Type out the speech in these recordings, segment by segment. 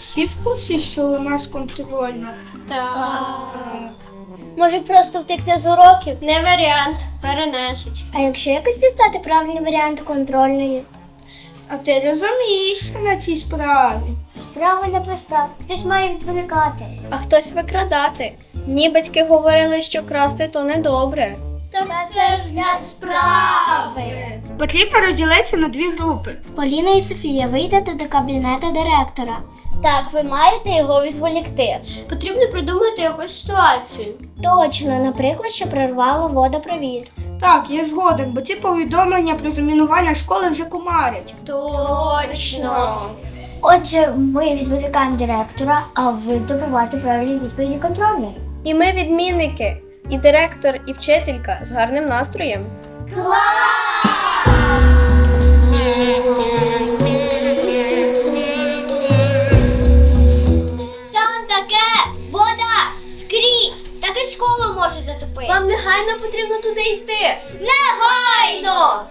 Se ficou se chorando, mas continuou. Tá. Ah, Може просто втекти з уроків? Не варіант, перенесуть. А якщо якось дістати правильний варіант контрольної? А ти розумієшся на цій справі? Справа непроста. Хтось має відволікати. А хтось викрадати. Ні, батьки говорили, що красти то недобре. Так це ж для справи. Потрібно розділитися на дві групи. Поліна і Софія, вийдете до кабінету директора. Так, ви маєте його відволікти. Потрібно придумати якусь ситуацію. Точно, наприклад, що прорвало водопровід. Так, я згоден, бо ці повідомлення про замінування школи вже кумарять. Точно. Отже, ми відволікаємо директора, а ви добиваєте правильні відповіді контрольної. І ми відмінники, і директор, і вчителька з гарним настроєм. Там потрібно йти. Негайно!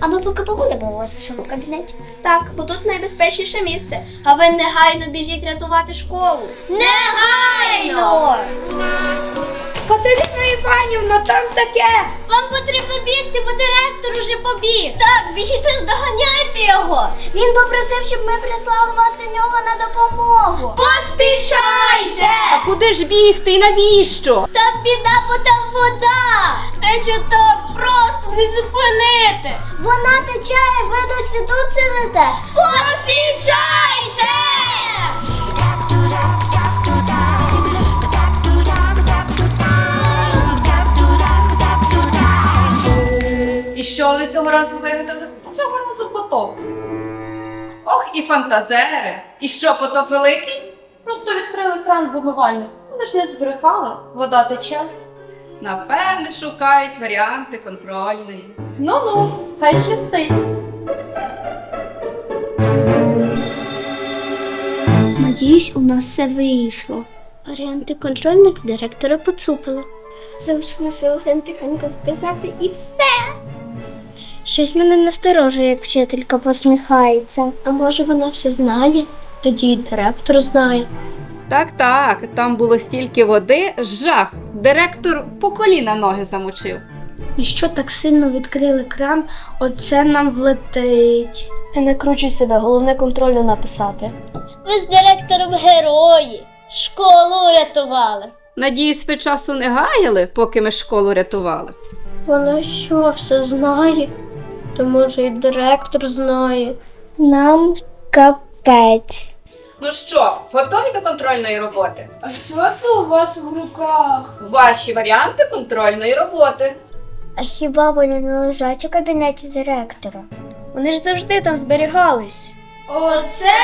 А ми поки побудемо у вас у вашому кабінеті. Так, бо тут найбезпечніше місце. А ви негайно біжіть рятувати школу. Негайно! Катерина Іванівна, там таке. Вам потрібно бігти, бо директор уже побіг. Так, біжіть здоганяйте його. Він попросив, щоб ми прислали вас до нього на допомогу. Поспішайте! А куди ж бігти і навіщо? Там біда, бо там вода. Тече так просто не зупинити. Вона тече, і ви досі тут сидите. Поспішайте! І що вони цього разу вигадали? Цього разу потоп. Ох, і фантазери. І що, потоп великий? Просто відкрили кран в умивальник. Вони ж не збрехали, вода тече. Напевне, шукають варіанти контрольної. Ну-ну, хай щастить. Надіюсь, у нас все вийшло. Варіанти контрольних директора поцупили. Залишилося лише тихенько записати і все. Щось мене насторожує, як вчителька посміхається. А може вона все знає? Тоді і директор знає. Так, так, там було стільки води, жах. Директор по коліна ноги замочив. І що так сильно відкрили кран, оце нам влетить. Не накручуй себе, головне контрольно написати. Ви з директором герої. Школу рятували. Надіюсь, ви часу не гаяли, поки ми школу рятували. Вона що, все знає? То може і директор знає. Нам капець. Ну що, готові до контрольної роботи? А що це у вас в руках? Ваші варіанти контрольної роботи. А хіба вони не лежать у кабінеті директора? Вони ж завжди там зберігались. Оце